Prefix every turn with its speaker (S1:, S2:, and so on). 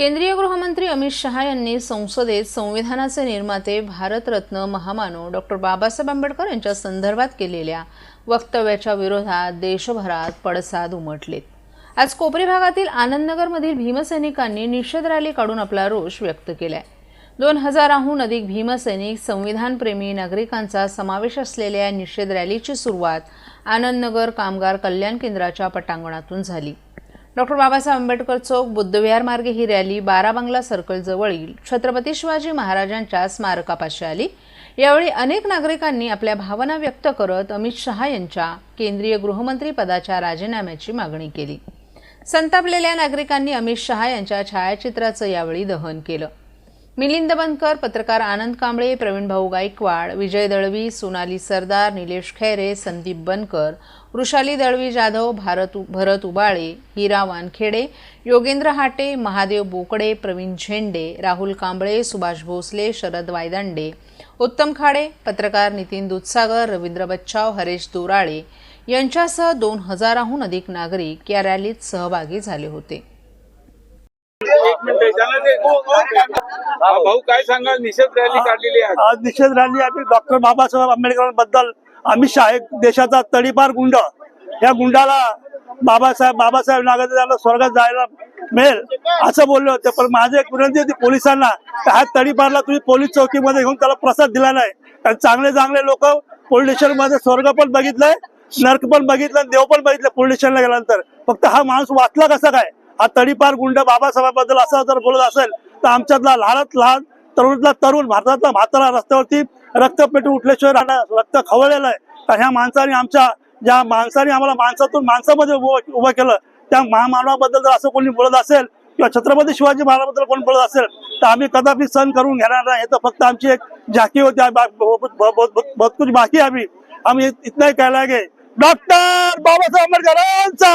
S1: केंद्रीय गृहमंत्री अमित शहा यांनी संसदेत संविधानाचे निर्माते भारतरत्न महामानव डॉक्टर बाबासाहेब आंबेडकर यांच्या संदर्भात केलेल्या वक्तव्याच्या विरोधात देशभरात पडसाद उमटलेत. आज कोपरी भागातील आनंदनगरमधील भीमसैनिकांनी निषेध रॅली काढून आपला रोष व्यक्त केलाय. दोन हजाराहून अधिक भीमसैनिक संविधानप्रेमी नागरिकांचा समावेश असलेल्या निषेध रॅलीची सुरुवात आनंदनगर कामगार कल्याण केंद्राच्या पटांगणातून झाली. डॉक्टर बाबासाहेब आंबेडकर चौक बुद्धविहार मार्गे ही रॅली बाराबांगला सर्कलजवळील छत्रपती शिवाजी महाराजांच्या स्मारकापाशी आली. यावेळी अनेक नागरिकांनी आपल्या भावना व्यक्त करत अमित शहा यांच्या केंद्रीय गृहमंत्री पदाच्या राजीनाम्याची मागणी केली. संतापलेल्या नागरिकांनी अमित शहा यांच्या छायाचित्राचं यावेळी दहन केलं. मिलिंद बनकर पत्रकार आनंद कांबळे प्रवीण भाऊ गायकवाड विजय दळवी सोनाली सरदार निलेश खैरे संदीप बनकर वृषाली दळवी जाधव भारत भरत उबाळे हिरा वानखेडे योगेंद्र हाटे महादेव बोकडे प्रवीण झेंडे राहुल कांबळे सुभाष भोसले शरद वायदांडे उत्तम खाडे पत्रकार नितीन दुधसागर रवींद्र बच्चाव हरेश दोराळे यांच्यासह दोन हजाराहून अधिक नागरिक या रॅलीत सहभागी झाले होते.
S2: मिनिट ते- हा, भाऊ काय सांगाल? निषेध रॅली काढलेली आहे.
S3: आज निषेध रॅली आम्ही डॉक्टर बाबासाहेब आंबेडकरांबद्दल अमित शहा एक देशाचा तडीपार गुंड. या गुंडाला बाबासाहेब बाबासाहेब त्याला स्वर्गात जायला मिळेल असं बोलले होते. पण माझी एक विनंती होती पोलिसांना ह्या तडीपारला तुम्ही पोलीस चौकीमध्ये घेऊन त्याला प्रसाद दिला नाही. कारण चांगले चांगले लोक पोलीस स्टेशनमध्ये स्वर्ग पण बघितलंय नर्क पण बघितलं देव पण बघितलं पोलीस स्टेशनला गेल्यानंतर. फक्त हा माणूस वाचला कसा काय? हा तडीपार गुंड बाबासाहेबांबद्दल असं जर बोलत असेल तर आमच्यातला लहानात लहान तरुणातला तरुण भारतातला म्हातारा रस्त्यावरती रक्त पेटून उठल्याशिवाय राहणार रक्त खवळलेलं आहे. तर ह्या माणसाने आमच्या ज्या माणसाने आम्हाला माणसातून माणसामध्ये उभं उभं केलं त्या महामानवाबद्दल जर असं कोणी बोलत असेल किंवा छत्रपती शिवाजी महाराजांबद्दल कोणी बोलत असेल तर आम्ही कदापि सहन करून घेणार नाही. हे तर फक्त आमची एक झाकी होती बहुत कुछ बाकी आम्ही. आम्ही हम इतना डॉक्टर बाबासाहेब आंबेडकरांचा!